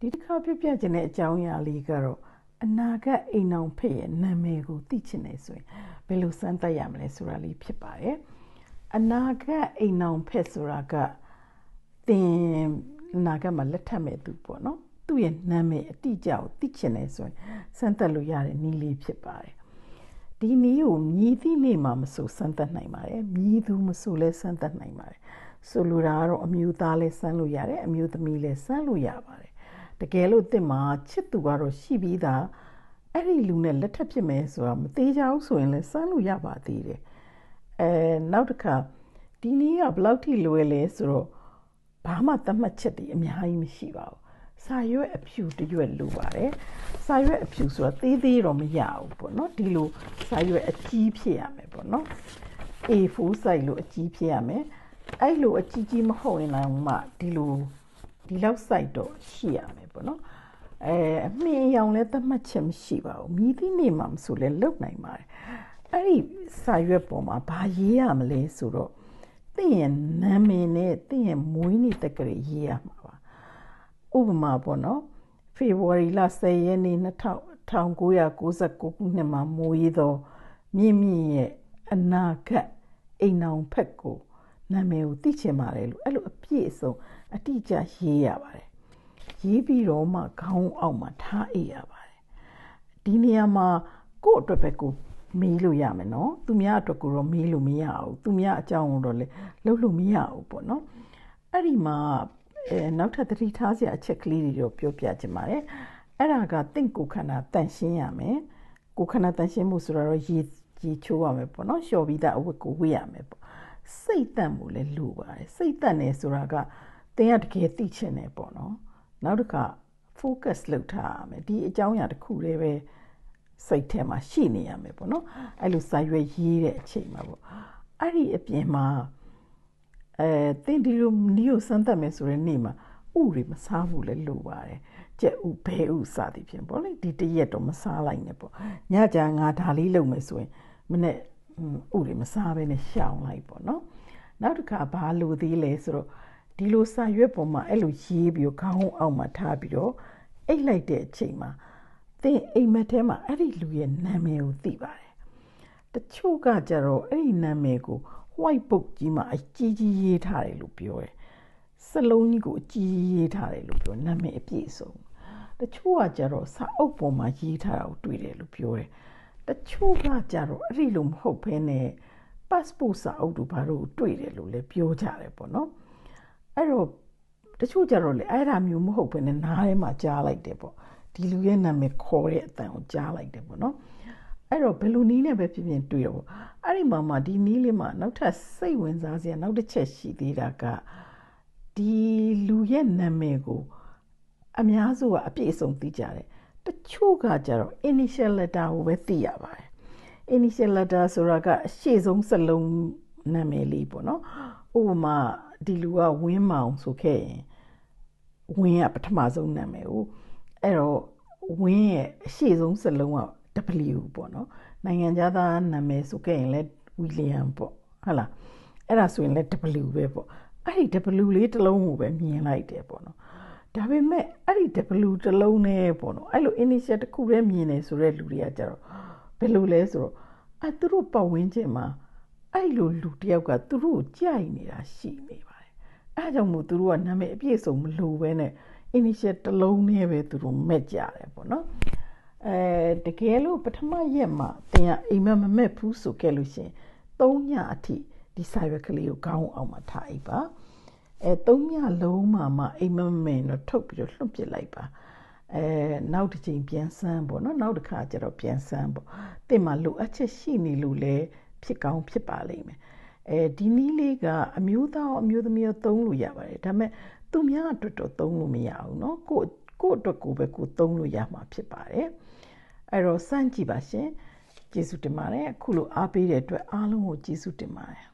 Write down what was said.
ဒီတစ်ခါပြပြခြင်းတဲ့အကြောင်းအရာလေးကတော့အနာဂတ်အိမ်အောင်ဖက်ရဲ့နာမည်ကိုသိချင်နေဆိုရင်ဘယ်လိုစမ်းသပ်ရမလဲဆိုတာလေးဖြစ်ပါတယ်အနာဂတ်အိမ်အောင်ဖက်ဆိုတာကသင်အနာဂတ်မှာလက်ထပ်မဲ့သူပေါ့နော်သူ့ရဲ့နာမည်အတိအကျကိုသိချင်နေဆိုရင်စမ်းသပ်လို့ရတဲ့နည်းလေးဖြစ်ပါတယ်ဒီနည်းကိုမြည်သည့်နေ့မှာမဆိုစမ်းသပ်နိုင်ပါတယ်မြည်သူမဆိုလဲစမ်းသပ်နိုင်ပါတယ်ဆိုလိုတာကတော့အမျိုးသားလဲစမ်းလို့ရတယ်အမျိုးသမီးလဲစမ်းလို့ရပါတယ် တကယ်လို့တစ်မှာချစ်သူကတော့ရှိပြီးသားအဲ့ဒီလူနဲ့လက်ထပ်ဖြစ်မယ်ဆိုတာမသေးကြဘူးဆိုရင်လဲစမ်းလို့ရပါသေးတယ်အဲနောက်တစ်ခါဒီနည်းကဘယ်လောက်ထိလွယ်လဲဆိုတော့ဘာမှသတ်မှတ်ချက်တွေအများကြီးမရှိပါဘူးစာရွက်အဖြူတရွက်လိုပါတယ်စာရွက်အဖြူဆိုတာသေးသေးတော့မရဘူးပေါ့နော်ဒီလိုစာရွက်အကြီးဖြစ်ရမယ်ပေါ့နော် A4 size လို့အကြီးဖြစ်ရမယ်အဲ့လိုအကြီးကြီးမဟုတ်ရင်လည်းမှဒီလို ဒီလောက် size တော့ရှိရမယ်ပေါ့နော်အဲအမြင်ရောင်လည်းသတ်မှတ်ချက်မရှိပါဘူးမြည်သည့်နေ့မှမဆိုလဲလုတ်နိုင်ပါတယ်အဲ့ဒီစာရွက်ပေါ်မှာဘာရေးရမလဲဆိုတော့သင်ရဲ့နာမည်နဲ့သင်ရဲ့မွေးနေ့တက်ကလေးရေးရမှာပါဥပမာပေါ့နော်ဖေဖော်ဝါရီလ10ရက်နေ့1999ခုနှစ်မှာမွေးသောမြင့်မြင့်ရဲ့အနာဂတ်အိမ်အောင်ဖက်ကို နာမည်ကိုသိချင်ပါတယ်လို့အဲ့လိုအပြည့်အစုံအတိအကျရေးရပါတယ်ရေးပြီးတော့မှခေါင်းအောက်မှာထားအိပ်ရပါတယ်ဒီနေရာမှာကိုယ့်အတွက်ပဲကိုမေးလို့ရမယ်နော်သူများအတွက်ကိုတော့မေးလို့မရဘူးသူများအကြောင်းကိုတော့လေလုပ်လို့မရဘူးပေါ့နော်အဲ့ဒီမှာအဲနောက်ထပ်သတိထားစရာအချက်ကလေးတွေတော့ပြောပြချင်ပါတယ်အဲ့ဒါကတင့်ကိုခန္ဓာတန့်ရှင်းရမယ်ကိုခန္ဓာတန့်ရှင်းမှုဆိုတော့ရေရေချိုးရမယ်ပေါ့နော်လျှော်ပြီးသားအဝတ်ကိုဝတ်ရမယ်ပေါ့ စိတ်တန့်မှုလည်းလိုပါတယ်စိတ်တန့်နေဆိုတာကတင်ရတကယ်သိချင်တယ်ပေါ့နော်နောက်တစ်ခါ focus လုပ်ထားရမယ်ဒီအကြောင်းအရာတစ်ခုတည်းပဲစိတ်ထဲမှာရှိနေရမယ်ပေါ့နော်အဲ့လိုစာရွက်ရေးတဲ့အချိန်မှာပေါ့အဲ့ဒီအပြင်မှာအဲတင်ဒီလိုနီးကိုစမ်းသပ်မယ်ဆိုတဲ့နေ့မှာဥတွေမစားဘူးလည်းလိုပါတယ်ကြက်ဥဘဲဥစသည်ဖြင့်ပေါ့လေဒီတရက်တော့မစားလိုက်နဲ့ပေါ့ညကြငါဒါလေးလုပ်မယ်ဆိုရင်မနေ့ ဥတွေမစားဘဲနဲ့ရှောင်လိုက်ပေါ့နော်နောက်တစ်ခါဘာလိုသေးလဲဆိုတော့ဒီလိုစာရွက်ပေါ်မှာအဲ့လိုရေးပြီးခေါင်းအောက်မှာထားပြီးတော့အိတ်လိုက်တဲ့အချိန်မှာသင်အိမ်မက်ထဲမှာအဲ့ဒီလူရဲ့နာမည်ကိုသိပါတယ်တချို့ကကြတော့အဲ့ဒီနာမည်ကို white book ကြီးမှာအကြီးကြီးရေးထားတယ်လို့ပြောတယ်စလုံးကြီးကိုအကြီးကြီးရေးထားတယ်လို့ပြောနာမည်အပြည့်စုံတချို့ကကြတော့စာအုပ်ပေါ်မှာရေးထားတာကိုတွေ့တယ်လို့ပြောတယ် တချို့ကကြတော့အဲ့ဒီလိုမဟုတ်ဘဲနဲ့ passport စာအုပ်တို့ဘာလို့တွေ့တယ်လို့လည်းပြောကြတယ်ပေါ့နော်အဲ့တော့တချို့ကြတော့လေအဲ့ဒါမျိုးမဟုတ်ဘဲနဲ့နားထဲမှာကြားလိုက်တယ်ပေါ့ဒီလူရဲ့နာမည်ခေါ်တဲ့အတန်ကိုကြားလိုက်တယ်ပေါ့နော်အဲ့တော့ဘယ်လိုနီးနဲ့ပဲဖြစ်ဖြစ်တွေ့တော့အဲ့ဒီမှာမှဒီနီးလေးမှာနောက်ထပ်စိတ်ဝင်စားစရာနောက်တစ်ချက်ရှိသေးတာကဒီလူရဲ့နာမည်ကို အများစုကအပြည့်အစုံသိကြတယ် တချို့ကကြတော့ initial letter ကိုပဲသိရပါတယ် initial letter ဆိုတာကအရှိဆုံးစလုံးနာမည်လေးပေါ့နော်ဥပမာဒီလူကဝင်းမောင်ဆိုခဲ့ရင်ဝင်းကပထမဆုံးနာမည်ကိုအဲ့တော့ဝင်းရဲ့အရှိဆုံးစလုံးက W ပေါ့နော်နိုင်ငံသားနာမည်ဆိုခဲ့ရင်လည်းဝီလီယံပေါ့ဟုတ်လားအဲ့ဒါဆိုရင်လည်း W ပဲပေါ့အဲ့ဒီ W လေးတစ်လုံးကိုပဲမြင်လိုက်တယ်ပေါ့နော် ဒါပေမဲ့အဲ့ဒီ W တစ်လုံးနဲ့ပေါ့နော်အဲ့လို initial တစ်ခုပဲမြင်နေဆိုတဲ့လူတွေကကြတော့ဘယ်လိုလဲဆိုတော့အဲသူတို့ပတ်ဝန်းကျင်မှာအဲ့လိုလူတယောက်ကသူတို့ကိုကြိုက်နေတာရှိနေပါတယ်အဲကြောင့်မို့သူတို့ကနာမည်အပြည့်စုံမလိုပဲနဲ့ initial တစ်လုံးနဲ့ပဲသူတို့မက်ကြတယ်ပေါ့နော်အဲတကယ်လို့ပထမရက်မှာတင်ရအိမ်မက်မမက်ဘူးဆိုခဲ့လို့ရှင်၃ညအထိဒီစာရွက်ကလေးကိုခေါင်းအောင်မှာထားအိပ်ပါ အဲ၃ညလုံးမှမှအိမ်မက်မက်တော့ထုတ်ပြီးတော့လွှတ်ပစ်လိုက်ပါအဲနောက်တစ်ချိန်ပြန်ဆန်းပေါ့နော်နောက်တစ်ခါကျတော့ပြန်ဆန်းပေါ့တင်မှာလိုအပ်ချက်ရှိနေလို့လဲဖြစ်ကောင်းဖြစ်ပါလိမ့်မယ်အဲဒီနည်းလေးကအမျိုးသားအမျိုးသမီးရောသုံးလို့ရပါတယ်ဒါပေမဲ့သူများအတွက်တော့သုံးလို့မရဘူးเนาะကိုကိုအတွက်ကိုပဲကိုသုံးလို့ရမှာဖြစ်ပါတယ်အဲ့တော့စမ်းကြည့်ပါရှင်ကျေးဇူးတင်ပါတယ်အခုလိုအားပေးတဲ့အတွက်အားလုံးကိုကျေးဇူးတင်ပါတယ်